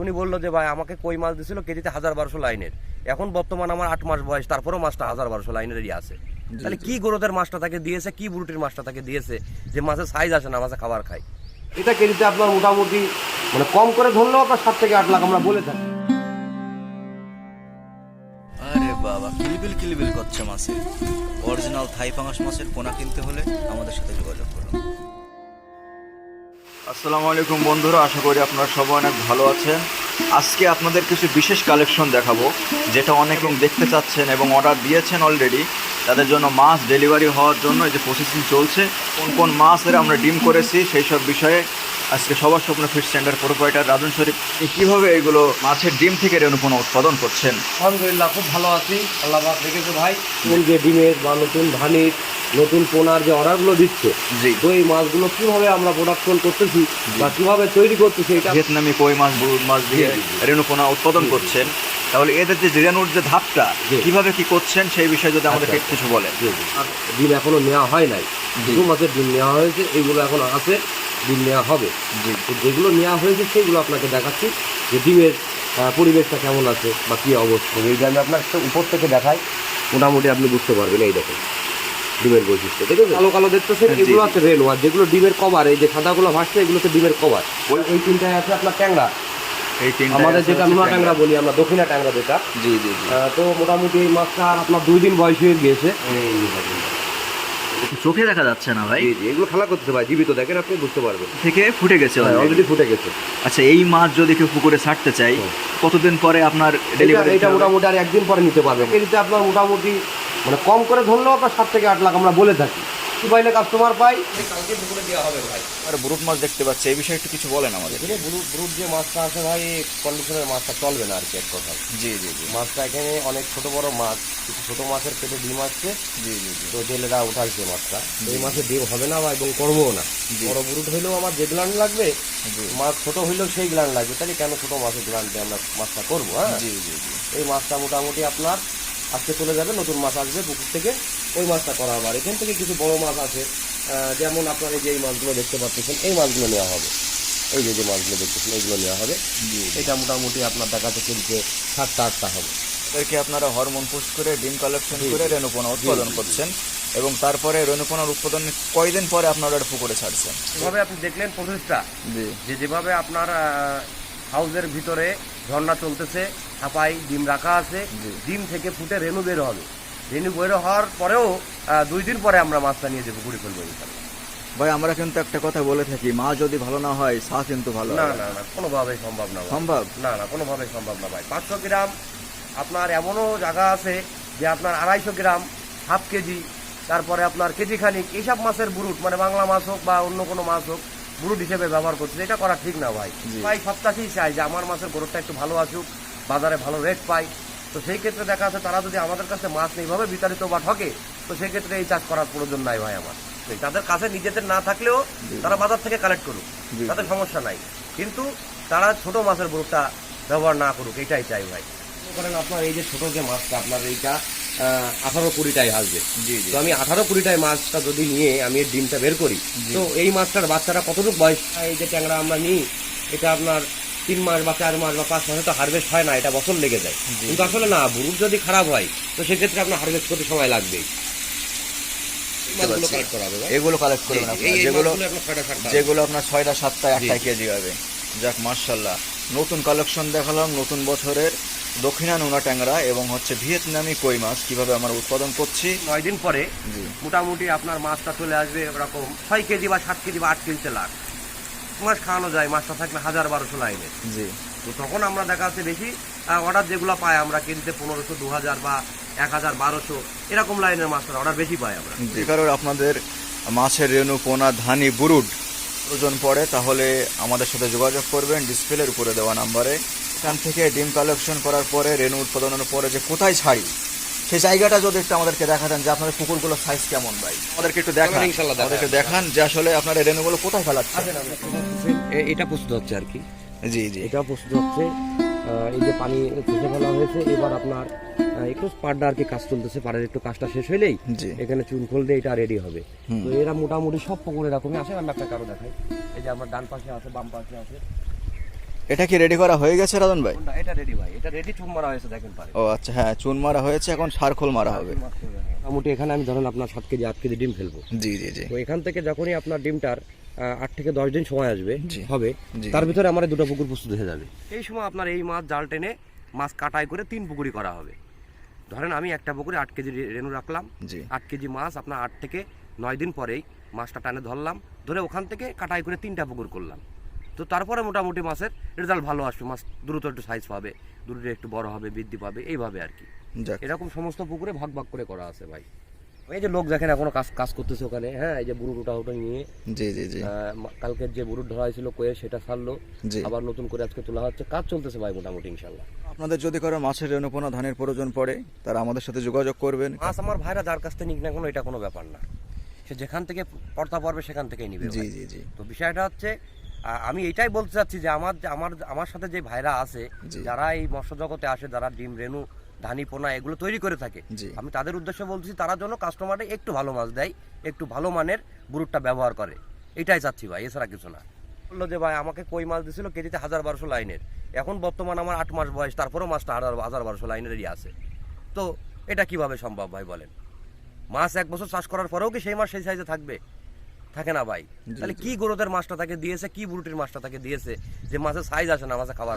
উনি বলল যে ভাই আমাকে কই মাছ দিছিল? কেজিতে হাজার বারোশো লাইনের। এখন বর্তমান আমার আট মাস বয়স তারপরেও মাছটা হাজার বারোশো লাইনেরই আছে। তাহলে কি গরুদের মাছটা তাকে দিয়েছে কি বুরুটির মাছটা তাকে দিয়েছে যে মাছের সাইজ আসে না মাছে খাবার খায়? এটা কেজিতে আপনার মোটামুটি মানে কম করে ধরলেও আপনার সাত থেকে আট লাখ আমরা বলে থাকি। আরে বাবা কিলবিল কিলবিল করছে মাছে অরিজিনাল থাই পাঙাশ মাছের পোনা কিনতে হলে আমাদের সাথে যোগাযোগ করুন। আসসালামু আলাইকুম বন্ধুরা, আশা করি আপনারা সবাই অনেক ভালো আছেন। আজকে আপনাদের কিছু বিশেষ কালেকশন দেখাবো, যেটা অনেকে দেখতে চাচ্ছেন এবং অর্ডার দিয়েছেন অলরেডি তাদের জন্য মাছ ডেলিভারি হওয়ার জন্য এই যে প্রসেসিং চলছে, কোন কোন মাছের আমরা ডিম করেছি সেই সব বিষয়ে আজকে সবার স্বপ্ন fish centre proprietor Rajan Sharif কীভাবে এগুলো মাছের ডিম থেকে রেণুপোনা উৎপাদন করছেন? আলহামদুলিল্লাহ, খুব ভালো আছি। আল্লাহ রেখেছে ভাই। যে ডিমের বা নতুন ধানের নতুন পোনার যে অর্ডারগুলো দিচ্ছে জি। তো এই মাছগুলো কীভাবে আমরা প্রোডাকশন করতেছি বা কীভাবে তৈরি করতেছি এটা ভিয়েতনামি কই মাছ মাছ দিয়ে জি, জি। উৎপাদন করছেন। তাহলে এদের যে রেণুর যে ধাপটা। কীভাবে কি করছেন সেই বিষয়ে যদি আমাদেরকে আচ্ছা, কিছু বলেন। ডিম এখনও নেওয়া হয় নাই। দু মাসের ডিম নেওয়া হয়েছে এগুলো এখন আছে ডিম নেওয়া হবে। যেগুলো নেওয়া হয়েছে সেগুলো আপনাকে দেখাচ্ছি যে ডিমের পরিবেশটা কেমন আছে বা কী অবস্থা। এই আমি আপনার একটা উপর থেকে দেখাই মোটামুটি আপনি বুঝতে পারবেন এই দেখেন। ডিমের বৈশিষ্ট্য ঠিক আছে? কালো কালো দেখতেছেন হ্যাঁ, এগুলো আছে রেল ওয়ার যেগুলো ডিমের কভার এই যে সাদাগুলো ভাসছে এগুলো হচ্ছে ডিমের কভার ওই এই তিনটায় আছে আপনার ট্যাংরা। এই তিনটা আমাদের যেটা হচ্ছে ট্যাংরা। বলি আমরা দক্ষিণা ট্যাংরা যেটা। জি জি তো মোটামুটি এই মাছটা আর আপনার দুই দিন বয়স হয়ে গিয়েছে। চোখে দেখা যাচ্ছে না ভাই। এগুলো খেলা করতেছে ভাই জীবিত দেখেন আপনি বুঝতে পারবেন। থেকে ফুটে গেছে ভাই অলরেডি ফুটে গেছে। আচ্ছা এই মাছ যদি কেউ পুকুরে ছাড়তে চাই কতদিন পরে আপনার ডেলিভারি এটা মোটামুটি আর একদিন পরে নিতে পারবেন। এটিতে আপনার মোটামুটি মানে কম করে ধরলেও আপনার সাত থেকে আট লাখ আমরা বলে থাকি। কি পাইলে কাস্টমার পাই। কালকে পুকুরে দেওয়া হবে ভাই। আর বুরুট মাছ দেখতে পাচ্ছি এই বিষয়ে একটু কিছু বলেন আমাদের। এখানে ব্রুট ব্রুট যে মাছটা আছে ভাই কন্ডিশনের মাছটা চলবে না আর কি এক কথা জি জি জি। মাছটা এখানে অনেক ছোট বড় মাছ কিছু ছোট মাছের পেটে ডিম আসছে। জি জি জি। তো জেলেরা উঠাইছে মাছটা। এই মাছে ডিম হবে না বা এবং করবও না। বড় ব্রুট হইলেও আমার যে গ্লান্ড লাগবে মাছ ছোট হইলেও সেই গ্লান্ড লাগবে। তাহলে কেন ছোট মাছের গ্লান্ডে আমরা মাছটা করব হ্যাঁ? জি জি জি। এই মাছটা মোটামুটি আপনার আজকে চলে যাবে নতুন মাছ আসবে পুকুর থেকে। ওই মাছটা করা হবে। আর এখান থেকে কিছু বড় মাছ আছে যেমন আপনার এই যে এই মাছগুলো দেখতে পাচ্ছেন এই মাছগুলো নেওয়া হবে। এই যে যে মাছগুলো দেখতেছেন এইগুলো নেওয়া হবে। এটা মোটামুটি আপনার দেখাতে চলছে সাতটা আটটা হবে। এদেরকে আপনারা হরমোন পুশ করে ডিম কালেকশন করে। রেণুপোনা উৎপাদন। করছেন। এবং তারপরে রেণুপোনার উৎপাদন কয়দিন পরে আপনারা এটা পুকুরে ছাড়ছেন? এভাবে আপনি দেখলেন প্রসেসটা জি। যে যেভাবে আপনার হাউসের ভিতরে ঝর্ণা চলতেছে ছাপাই ডিম রাখা আছে। ডিম থেকে ফুটে রেণু বের হবে। রেণু বের হওয়ার পরেও দুই দিন পরে আমরা মাছটা নিয়ে যে পুকুরে ফেলব ইনশাল্লাহ। ভাই আমরা কিন্তু একটা কথা বলে থাকি মা যদি ভালো না হয় চা কিন্তু ভালো না না না কোনোভাবেই সম্ভব না সম্ভব? না না কোনোভাবেই সম্ভব না ভাই। পাঁচশো গ্রাম আপনার এমনও জায়গা আছে যে আপনার আড়াইশো গ্রাম হাফ কেজি তারপরে আপনার কেজি খানিক এইসব মাছের বুরুট মানে বাংলা মাছ হোক বা অন্য কোনো মাছ হোক বুরুট হিসেবে ব্যবহার করছে এটা করা ঠিক না ভাই। ভাই সপ্তাহেই চাই যে আমার মাছের গরুটা একটু ভালো আসুক বাজারে ভালো রেট পাই তো সেই ক্ষেত্রে দেখা যাচ্ছে তারা যদি আমাদের কাছে মাছ এইভাবে বিতাড়িত বা ঠকে তো সেই ক্ষেত্রে এই চাষ করার প্রয়োজন নাই ভাই আমার। তাদের কাছে নিজেদের না থাকলেও তারা বাজার থেকে কালেক্ট করুক তাদের সমস্যা নাই। কিন্তু তারা ছোট মাছের বুরুটটা ব্যবহার না করুক এটাই চাই ভাই। করেন আপনার এই যে ছোট যে মাছটা আপনার এইটা আঠারো কুড়িটাই আসবে। তো আমি আঠারো কুড়িটায় মাছটা যদি নিয়ে আমি এর ডিমটা বের করি তো এই মাছটার বাচ্চাটা কতটুকু বয়স? এই যে ট্যাংরা আমরা নিই এটা আপনার তিন মাস বা চার মাস বা পাঁচ মাসে তো হারভেস্ট হয় না এটা বছর লেগে যায়। কিন্তু আসলে না বুরুট যদি খারাপ হয় তো সেক্ষেত্রে আপনার হারভেস্ট করতে সময় লাগবেই। এগুলো কালেক্ট করবেন যেগুলো যেগুলো আপনার ছয়টা সাতটা একটা কেজি হবে। যাক মার্শাল্লাহ নতুন কালেকশন দেখালাম নতুন বছরের দক্ষিণা নোনা ট্যাংরা এবং হচ্ছে ভিয়েতনামি কই মাছ কীভাবে আমরা উৎপাদন করছি। নয় দিন পরে মোটামুটি আপনার মাছটা চলে আসবে এরকম ছয় কেজি বা সাত কেজি বা আট কেজিতে লাখ। মাছ খাওয়ানো যায় মাছটা থাকলে হাজার বারোশো লাইনে। জি। তো তখন আমরা দেখা যাচ্ছে বেশি অর্ডার যেগুলো পাই আমরা কিনতে পনেরোশো দু হাজার বা এক হাজার বারোশো এরকম লাইনের মাছটা অর্ডার বেশি পাই আমরা। যে কারণে আপনাদের মাছের রেণু পোনা ধানি বুরুড প্রয়োজন পড়ে তাহলে আমাদের সাথে যোগাযোগ করবেন ডিসপ্লের উপরে দেওয়া নাম্বারে। এখান থেকে ডিম কালেকশন করার পরে রেণু উৎপাদনের পরে যে কোথায় ছাড়ি সেই জায়গাটা যদি একটু আমাদেরকে দেখাতেন যে আপনাদের পুকুরগুলোর সাইজ কেমন ভাই? আমাদেরকে একটু দেখান। আমাদেরকে দেখান যে আসলে আপনার এই রেণুগুলো কোথায় ফেলাচ্ছে। এটা প্রস্তুত হচ্ছে আর কি। জি জি। এটা প্রস্তুত হচ্ছে। এই যে পানি চুষে ফেলা হয়েছে এবার আপনার একটু পাড়টা আর কি কাজ চলতেছে পাড়ের একটু কাজটা শেষ হইলেই জি। এখানে চুন খোল দিয়ে এটা রেডি হবে। তো এরা মোটামুটি সব পুকুর এরকমই। আসে আমি একটা কারও দেখাই। এই যে আমার ডান পাশে আছে বাম পাশে আছে। এটা কি রেডি করা হয়ে গেছে রাজন ভাই? এটা রেডি ভাই। এটা রেডি চুন মারা হয়েছে দেখেন পারে। ও আচ্ছা হ্যাঁ চুন মারা হয়েছে এখন সারখোল মারা হবে। মোটামুটি এখানে আমি ধরেন আপনার সাত কেজি আট কেজি ডিম ফেলব। জি জি জি। তো এখান থেকে যখনই আপনার ডিমটার আট থেকে দশ দিন সময় আসবে হবে তার ভিতরে আমার দুটো পুকুর প্রস্তুত হয়ে যাবে। এই সময় আপনার এই মাছ জাল টেনে মাছ কাটাই করে তিন পুকুরি করা হবে। ধরেন আমি একটা পুকুরে আট কেজি রেনু রাখলাম। আট কেজি মাছ আপনার আট থেকে নয় দিন পরেই মাছটা টানে ধরলাম। ধরে ওখান থেকে কাটাই করে তিনটা পুকুর করলাম। তো তারপরে মোটামুটি মাছের রেজাল্ট ভালো আসবে। মাছ দ্রুত একটু সাইজ পাবে দ্রুত একটু বড় হবে বৃদ্ধি পাবে এইভাবে আর কি। এরকম সমস্ত পুকুরে ভাগ ভাগ করে করা আছে ভাই। এই যে লোক দেখেন এখনও কাজ কাজ করতেছে ওখানে হ্যাঁ এই যে বুড়ো টুটা ওটা নিয়ে। জি জি জি। কালকের যে বুড়ুর ধরা হয়েছিল কয়ে সেটা ছাড়লো। আবার নতুন করে আজকে তোলা হচ্ছে। কাজ চলতেছে ভাই মোটামুটি ইনশাল্লাহ আপনাদের যদি কারও মাছের রেণুপোনা ধানের প্রয়োজন পড়ে তারা আমাদের সাথে যোগাযোগ করবেন। মাছ আমার ভাইরা যার কাছ থেকে নিক না কোনো এটা কোনো ব্যাপার না। সে যেখান থেকে পড়তা পারবে সেখান থেকেই নিবে জি জি জি। তো বিষয়টা হচ্ছে আমি এটাই বলতে চাচ্ছি যে আমার আমার আমার সাথে যে ভাইরা আছে যারা এই মৎস্য জগতে আসে যারা ডিম রেণু ধানি পোনা এগুলো তৈরি করে থাকে আমি তাদের উদ্দেশ্যে বলছি তারা যেন কাস্টমারে একটু ভালো মাছ দেয় একটু ভালো মানের বুরুটটা ব্যবহার করে। এটাই চাচ্ছি ভাই এছাড়া কিছু না। বলল যে ভাই আমাকে কই মাছ দিছিল? কেজিতে হাজার বারোশো লাইনের। এখন বর্তমান আমার আট মাস বয়স তারপরেও মাছটা হাজার হাজার বারোশো লাইনেরই আছে। তো এটা কীভাবে সম্ভব ভাই বলেন? মাছ এক বছর চাষ করার পরেও কি সেই মাছ সেই সাইজে থাকবে? থাকে না ভাই। তাহলে কি গরুদের মাছটা তাকে দিয়েছে কি ব্রুটির মাছটা তাকে দিয়েছে? যে মাছের সাইজ আসে না মাছে খাবার?